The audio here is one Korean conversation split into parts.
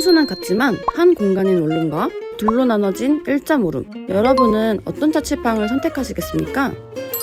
평수는 같지만 한 공간인 원룸과 둘로 나눠진 1.5룸. 여러분은 어떤 자취방을 선택하시겠습니까?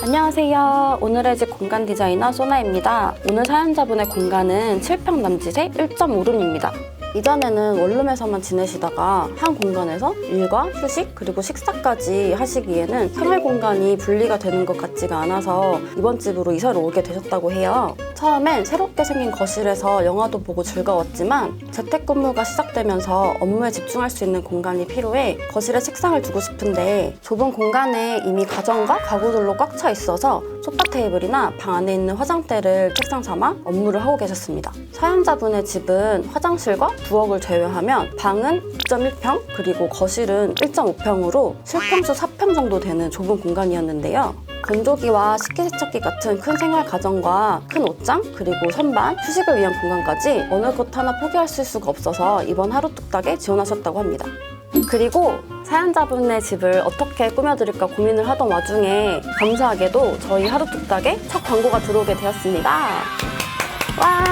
안녕하세요. 오늘의 집 공간 디자이너 소나입니다. 오늘 사연자분의 공간은 7평 남짓의 1.5룸입니다. 이전에는 원룸에서만 지내시다가 한 공간에서 일과 휴식 그리고 식사까지 하시기에는 생활 공간이 분리가 되는 것 같지가 않아서 이번 집으로 이사를 오게 되셨다고 해요. 처음엔 새롭게 생긴 거실에서 영화도 보고 즐거웠지만 재택근무가 시작되면서 업무에 집중할 수 있는 공간이 필요해 거실에 책상을 두고 싶은데 좁은 공간에 이미 가전과 가구들로 꽉 차 있어서 소파 테이블이나 방 안에 있는 화장대를 책상 삼아 업무를 하고 계셨습니다. 사연자분의 집은 화장실과 부엌을 제외하면 방은 2.1평 그리고 거실은 1.5평으로 실평수 4평 정도 되는 좁은 공간이었는데요. 건조기와 식기세척기 같은 큰 생활 가전과 큰 옷장 그리고 선반 휴식을 위한 공간까지 어느 것 하나 포기하실 수가 없어서 이번 하루 뚝딱에 지원하셨다고 합니다. 그리고 사연자분의 집을 어떻게 꾸며드릴까 고민을 하던 와중에 감사하게도 저희 하루 뚝딱에 첫 광고가 들어오게 되었습니다. 와!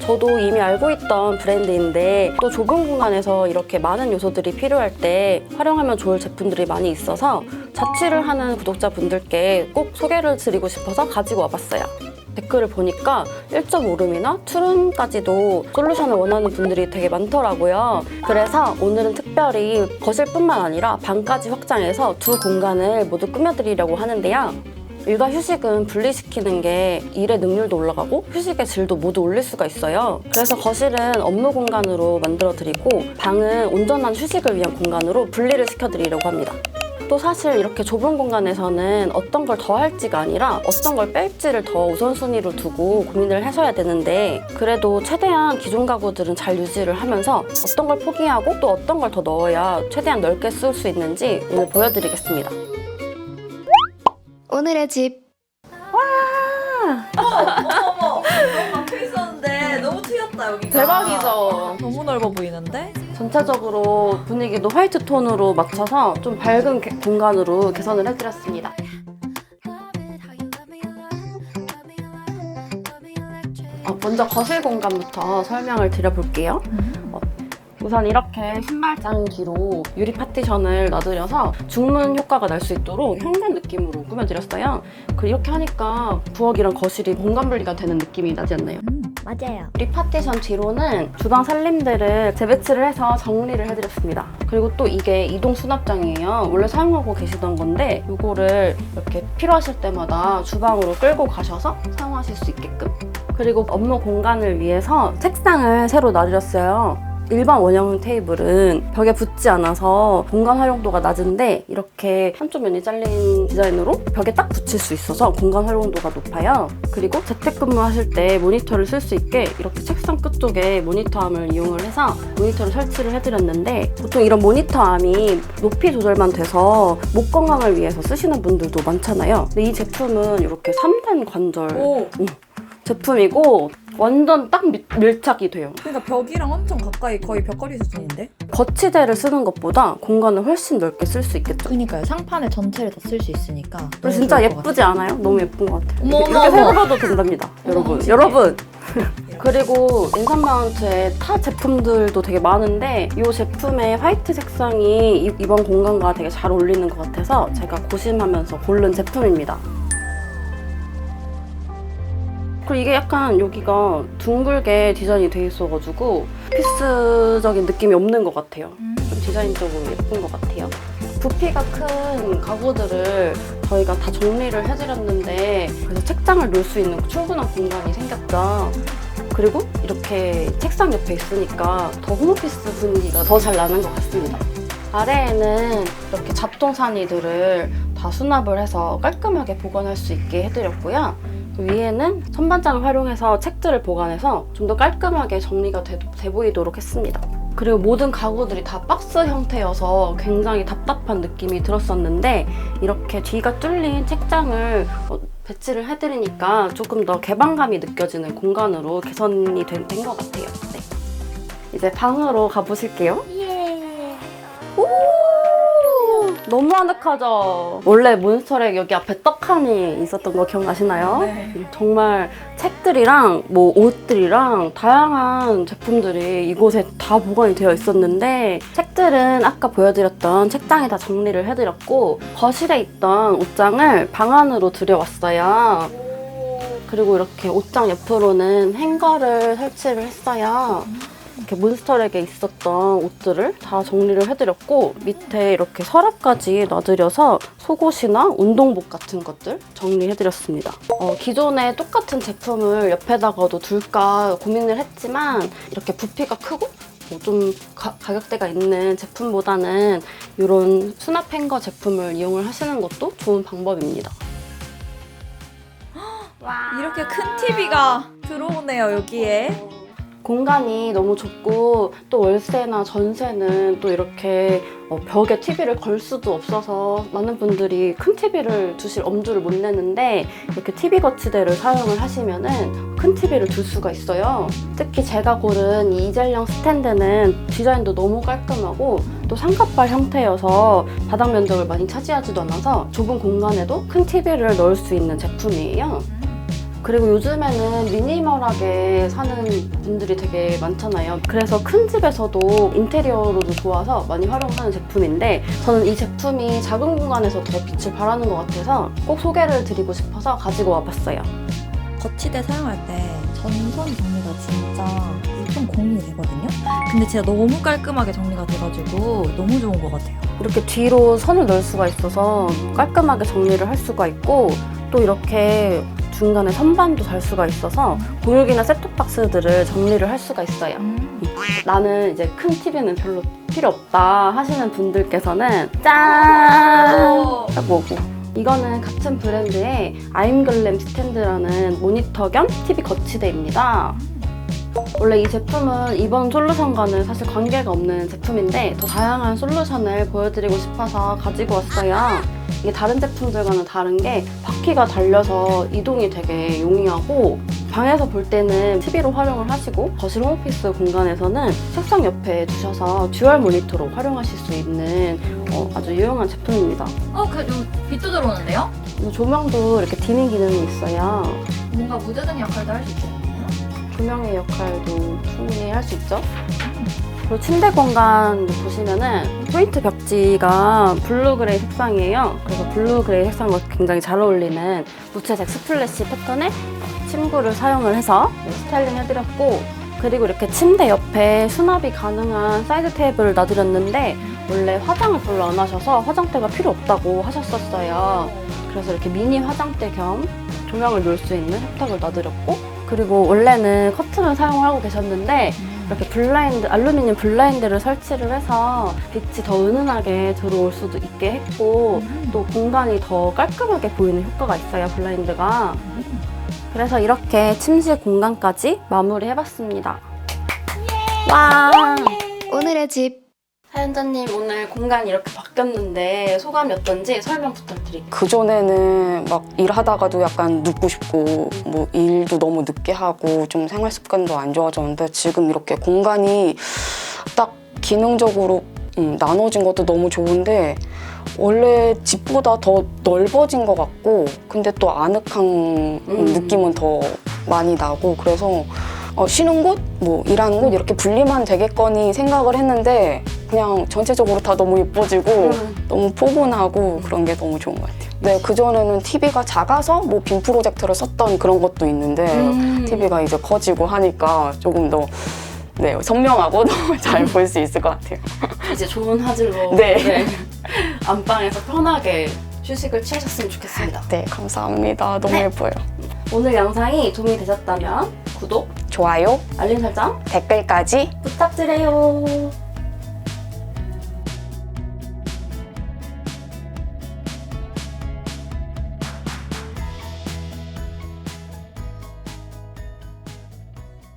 저도 이미 알고 있던 브랜드인데 또 좁은 공간에서 이렇게 많은 요소들이 필요할 때 활용하면 좋을 제품들이 많이 있어서 자취를 하는 구독자분들께 꼭 소개를 드리고 싶어서 가지고 와봤어요. 댓글을 보니까 1.5룸이나 2룸까지도 솔루션을 원하는 분들이 되게 많더라고요. 그래서 오늘은 특별히 거실뿐만 아니라 방까지 확장해서 두 공간을 모두 꾸며드리려고 하는데요. 일과 휴식은 분리시키는 게 일의 능률도 올라가고 휴식의 질도 모두 올릴 수가 있어요. 그래서 거실은 업무 공간으로 만들어 드리고 방은 온전한 휴식을 위한 공간으로 분리를 시켜 드리려고 합니다. 또 사실 이렇게 좁은 공간에서는 어떤 걸 더 할지가 아니라 어떤 걸 뺄지를 더 우선순위로 두고 고민을 하셔야 되는데 그래도 최대한 기존 가구들은 잘 유지를 하면서 어떤 걸 포기하고 또 어떤 걸 더 넣어야 최대한 넓게 쓸 수 있는지 오늘 보여드리겠습니다. 오늘의 집 어머, 너무 막혀 있었는데 너무 튀었다 여기가. 대박이죠? 너무 넓어 보이는데? 전체적으로 분위기도 화이트 톤으로 맞춰서 좀 밝은 개- 공간으로 개선을 해드렸습니다. 어, 먼저 거실 공간부터 설명을 드려볼게요. 어, 우선 이렇게 신발장 뒤로 유리 파티션을 놔드려서 중문 효과가 날 수 있도록 현관 느낌으로 꾸며드렸어요. 그리고 이렇게 하니까 부엌이랑 거실이 공간 분리가 되는 느낌이 나지 않나요? 맞아요. 우리 파티션 뒤로는 주방 살림들을 재배치를 해서 정리를 해드렸습니다. 그리고 또 이게 이동 수납장이에요. 원래 사용하고 계시던 건데 이거를 이렇게 필요하실 때마다 주방으로 끌고 가셔서 사용하실 수 있게끔. 그리고 업무 공간을 위해서 책상을 새로 놔드렸어요. 일반 원형 테이블은 벽에 붙지 않아서 공간 활용도가 낮은데 이렇게 한쪽 면이 잘린 디자인으로 벽에 딱 붙일 수 있어서 공간 활용도가 높아요. 그리고 재택근무 하실 때 모니터를 쓸 수 있게 이렇게 책상 끝쪽에 모니터암을 이용을 해서 모니터를 설치를 해드렸는데 보통 이런 모니터암이 높이 조절만 돼서 목 건강을 위해서 쓰시는 분들도 많잖아요. 근데 이 제품은 이렇게 3단 관절 오, 제품이고 완전 딱 밀- 밀착이 돼요. 그러니까 벽이랑 엄청 가까이 거의 벽걸이 수준인데? 거치대를 쓰는 것보다 공간을 훨씬 넓게 쓸 수 있겠죠. 그러니까요. 상판에 전체를 다 쓸 수 있으니까. 그리고 진짜 예쁘지 않아요? 너무 예쁜 것 같아요. 어머, 이렇게 어머, 어머. 봐도 된답니다. 여러분. 진짜. 여러분. 그리고 인삼 마운트의 타 제품들도 되게 많은데 이 제품의 화이트 색상이 이- 이번 공간과 되게 잘 어울리는 것 같아서 제가 고심하면서 고른 제품입니다. 그리고 이게 약간 여기가 둥글게 디자인이 돼 있어가지고 피스적인 느낌이 없는 것 같아요. 좀 디자인적으로 예쁜 것 같아요. 부피가 큰 가구들을 저희가 다 정리를 해드렸는데 그래서 책장을 놓을 수 있는 충분한 공간이 생겼죠. 그리고 이렇게 책상 옆에 있으니까 더 홈오피스 분위기가 더 잘 나는 것 같습니다. 아래에는 이렇게 잡동사니들을 다 수납을 해서 깔끔하게 보관할 수 있게 해드렸고요. 그 위에는 선반장을 활용해서 책들을 보관해서 좀 더 깔끔하게 정리가 돼, 돼 보이도록 했습니다. 그리고 모든 가구들이 다 박스 형태여서 굉장히 답답한 느낌이 들었었는데 이렇게 뒤가 뚫린 책장을 어, 배치를 해드리니까 조금 더 개방감이 느껴지는 공간으로 개선이 된 것 같아요. 네. 이제 방으로 가보실게요. 너무 아늑하죠? 원래 몬스터렉 여기 앞에 떡하니 있었던 거 기억나시나요? 네. 정말 책들이랑 뭐 옷들이랑 다양한 제품들이 이곳에 다 보관이 되어 있었는데 책들은 아까 보여드렸던 책장에 다 정리를 해드렸고 거실에 있던 옷장을 방 안으로 들여왔어요. 그리고 이렇게 옷장 옆으로는 행거를 설치를 했어요. 이렇게 몬스터렉에 있었던 옷들을 다 정리를 해드렸고 밑에 이렇게 서랍까지 놔드려서 속옷이나 운동복 같은 것들 정리해드렸습니다. 어, 기존에 똑같은 제품을 옆에다가도 둘까 고민을 했지만 이렇게 부피가 크고 뭐좀 가, 가격대가 있는 제품보다는 이런 수납 행거 제품을 이용을 하시는 것도 좋은 방법입니다. 이렇게 큰 TV가 들어오네요, 여기에. 공간이 너무 좁고 또 월세나 전세는 또 이렇게 어, 벽에 TV를 걸 수도 없어서 많은 분들이 큰 TV를 두실 엄두를 못 내는데 이렇게 TV 거치대를 사용을 하시면은 큰 TV를 둘 수가 있어요. 특히 제가 고른 이 이젤령 스탠드는 디자인도 너무 깔끔하고 또 삼각발 형태여서 바닥 면적을 많이 차지하지도 않아서 좁은 공간에도 큰 TV를 넣을 수 있는 제품이에요. 그리고 요즘에는 미니멀하게 사는 분들이 되게 많잖아요. 그래서 큰 집에서도 인테리어로도 좋아서 많이 활용하는 제품인데 저는 이 제품이 작은 공간에서 더 빛을 발하는 것 같아서 꼭 소개를 드리고 싶어서 가지고 와봤어요. 거치대 사용할 때 전선 정리가 진짜 좀 고민이 되거든요. 근데 진짜 너무 깔끔하게 정리가 돼가지고 너무 좋은 것 같아요. 이렇게 뒤로 선을 넣을 수가 있어서 깔끔하게 정리를 할 수가 있고 또 이렇게 중간에 선반도 달 수가 있어서 공유기나 셋톱박스들을 정리를 할 수가 있어요. 나는 이제 큰 TV는 별로 필요 없다 하시는 분들께서는 짠! 딱 오고 이거는 같은 브랜드의 아임글램 스탠드라는 모니터 겸 TV 거치대입니다. 원래 이 제품은 이번 솔루션과는 사실 관계가 없는 제품인데 더 다양한 솔루션을 보여드리고 싶어서 가지고 왔어요. 이게 다른 제품들과는 다른 게 바퀴가 달려서 이동이 되게 용이하고 방에서 볼 때는 TV로 활용을 하시고 거실 홈오피스 공간에서는 책상 옆에 두셔서 듀얼 모니터로 활용하실 수 있는 어, 아주 유용한 제품입니다. 어, 그래도 빛도 들어오는데요? 그리고 조명도 이렇게 디밍 기능이 있어요. 뭔가 무드등 역할도 할 수 있겠네요. 조명의 역할도 충분히 할 수 있죠. 그리고 침대 공간 보시면은 포인트 벽지가 블루 그레이 색상이에요. 그래서 블루 그레이 색상과 굉장히 잘 어울리는 무채색 스플래시 패턴의 침구를 사용을 해서 스타일링 해드렸고 그리고 이렇게 침대 옆에 수납이 가능한 사이드 테이블을 놔드렸는데 원래 화장을 별로 안 하셔서 화장대가 필요 없다고 하셨었어요. 그래서 이렇게 미니 화장대 겸 조명을 놓을 수 있는 혜택을 놔드렸고 그리고 원래는 커튼을 사용하고 계셨는데 이렇게 블라인드, 알루미늄 블라인드를 설치를 해서 빛이 더 은은하게 들어올 수도 있게 했고 또 공간이 더 깔끔하게 보이는 효과가 있어요, 블라인드가. 그래서 이렇게 침실 공간까지 마무리 해봤습니다. 와! 오늘의 집 사연자님 오늘 공간이 이렇게 바뀌었는데 소감이 어떤지 설명 부탁드릴게요. 그전에는 막 일하다가도 약간 눕고 싶고 뭐 일도 너무 늦게 하고 좀 생활 습관도 안 좋아졌는데 지금 이렇게 공간이 딱 기능적으로 음, 나눠진 것도 너무 좋은데 원래 집보다 더 넓어진 것 같고 근데 또 아늑한 음. 느낌은 더 많이 나고 그래서 어, 쉬는 곳, 뭐 일하는 곳 이렇게 분리만 되겠거니 생각을 했는데 그냥 전체적으로 다 너무 예뻐지고 음. 너무 포근하고 그런 게 너무 좋은 것 같아요. 네, 그전에는 TV가 작아서 뭐 빔 프로젝터를 썼던 그런 것도 있는데 음. TV가 이제 커지고 하니까 조금 더 네, 선명하고 잘볼 수 있을 것 같아요. 이제 좋은 화질로 네. 안방에서 편하게 휴식을 취하셨으면 좋겠습니다. 네, 감사합니다. 너무 예뻐요. 오늘 영상이 도움이 되셨다면 구독, 좋아요, 알림 설정 댓글까지 부탁드려요.